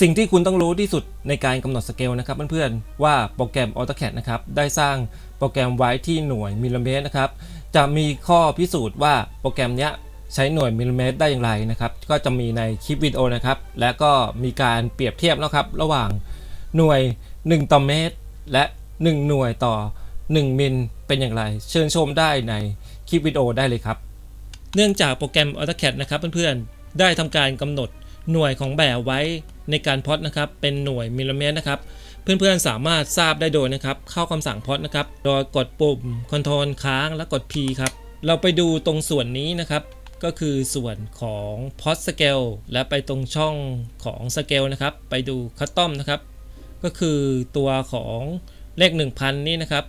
สิ่งที่คุณต้องรู้ที่สุดในการกำหนดสเกลนะครับเพื่อนๆว่าโปรแกรม AutoCAD นะครับได้สร้างโปรแกรมไว้ที่หน่วยมิลลิเมตรนะครับจะมีข้อพิสูจน์ว่าโปรแกรมเนี้ยใช้หน่วยมิลลิเมตรได้อย่างไรนะครับ ก็จะมีในคลิปวิดีโอนะครับ และก็มีการเปรียบเทียบนะครับ ระหว่างหน่วย 1 ต่อเมตร และ 1 หน่วยต่อ 1 มิลเป็นอย่างไร เชิญชมได้ในคลิปวิดีโอได้เลยครับ เนื่องจากโปรแกรม AutoCAD นะครับเพื่อนๆ ได้ทำการกำหนดหน่วยของแบบไว้ ในการพอดนะครับเป็นหน่วยมิลลิเมตรนะครับเพื่อนๆสามารถทราบได้โดยนะครับเข้าคำสั่งพอดนะครับโดยกดปุ่ม Ctrl ค้างแล้วกด P ครับเราไปดูตรงส่วนนี้นะครับก็คือส่วนของ Pod Scale และไปตรงช่องของ Scale นะครับไปดู Custom นะครับก็คือตัวของเลข 1000 นี่นะครับ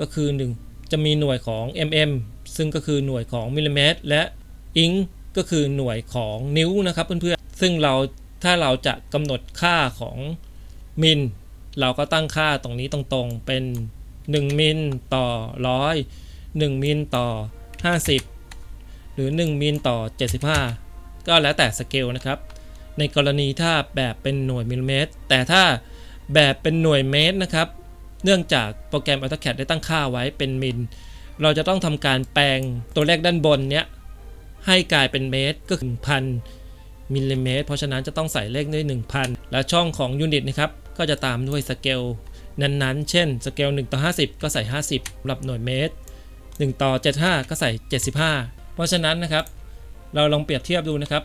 ก็คือ 1 จะมีหน่วยของ mm ซึ่งก็คือหน่วยของมิลลิเมตรและ inch ก็คือหน่วยของนิ้วนะครับเพื่อนๆซึ่งเรา ถ้าเราจะกำหนดค่าของมิลเราก็ตั้งค่าตรงนี้ตรงๆ เป็น 1 มิลต่อ100 1มิลต่อ 50 หรือ 1 มิลต่อ 75 ก็แล้วแต่สเกลนะครับ ในกรณีถ้าแบบเป็นหน่วยมิลลิเมตร แต่ถ้าแบบเป็นหน่วยเมตรนะครับ เนื่องจากโปรแกรม AutoCAD ได้ตั้งค่าไว้เป็นมิล เราจะต้องทำการแปลงตัวเลขด้านบนเนี้ยให้กลายเป็นเมตรก็คือ1,000 มิลลิเมตรเพราะฉะนั้นจะต้องใส่เลขด้วย 1,000 และช่องของยูนิตนะครับก็จะตามด้วยสเกลนั้นๆ เช่นสเกล1ต่อ50 ก็ใส่ 50สำหรับหน่วยเมตร 1 ต่อ 75 ก็ใส่ 75 เพราะฉะนั้นนะครับ เราลองเปรียบเทียบดูนะครับ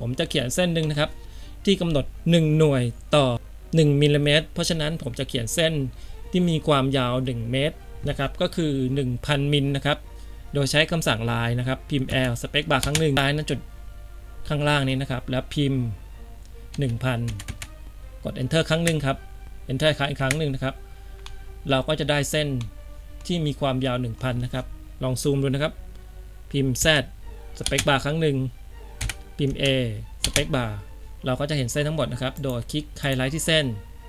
ผมจะเขียนเส้นหนึ่งนะครับ ที่กำหนด 1 หน่วยต่อ 1มิลลิเมตรเพราะฉะนั้นผมจะเขียนเส้นที่มีความยาว 1 เมตรนะครับก็คือ 1,000 มิลนะครับโดยใช้คำสั่ง line นะครับพิมพ์ l space bar ครั้งหนึ่ง line นั้นจุด ข้างล่างนี้นะครับ แล้วพิมพ์ 1,000 กด enter ครั้งหนึ่งครับ enter ครั้งอีกครั้งหนึ่งนะครับ เราก็จะได้เส้นที่มีความยาว 1,000 นะครับ ลองซูมดูนะครับ พิมพ์ z space bar ครั้งหนึ่งพิมพ์ a space bar เราก็จะเห็นเส้นทั้งหมดนะครับ โดยคลิกไฮไลท์ที่เส้น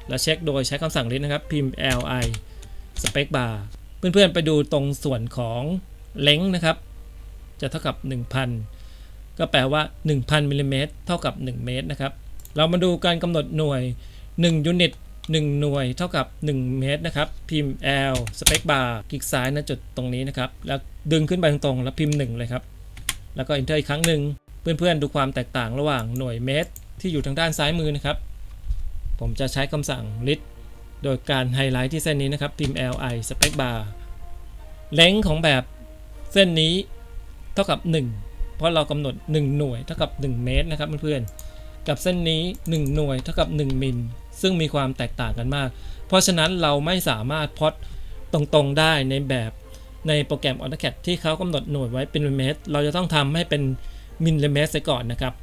แล้วเช็คโดยใช้คำสั่งลิสต์นะครับ พิมพ์ li space bar เพื่อนๆไปดูตรงส่วนของเล้งนะครับ จะเท่ากับ 1,000 ก็แปลว่า 1,000มิลลิเมตรเท่ากับ 1 เมตรนะครับ เรามาดูการกำหนดหน่วย 1 ยูนิต 1 หน่วยเท่ากับ 1 เมตรนะครับ พิมพ์ L space bar คลิกซ้ายณจุดตรงนี้นะครับ แล้วดึงขึ้นไปตรงๆ แล้วพิมพ์ 1 เลยครับ แล้วก็ enter อีกครั้งหนึ่ง เพื่อนๆ ดูความแตกต่างระหว่างหน่วยเมตร ที่อยู่ทางด้านซ้ายมือนะครับ ผมจะใช้คำสั่ง list โดยการไฮไลท์ที่เส้นนี้นะครับ พิมพ์ li space bar เลงของแบบเส้นนี้เท่ากับ 1 เพราะเรากำหนด 1 หน่วยเท่ากับ 1 เมตรนะครับเพื่อนๆกับเส้นนี้ 1 หน่วยเท่ากับ 1 มิล ซึ่งมีความแตกต่างกันมาก เพราะฉะนั้นเราไม่สามารถพอดตรงๆได้ในแบบในโปรแกรม AutoCAD ที่เขากำหนดหน่วยไว้เป็นมิลลิเมตร เราจะต้องทำให้เป็นมิลลิเมตรซะก่อนนะครับ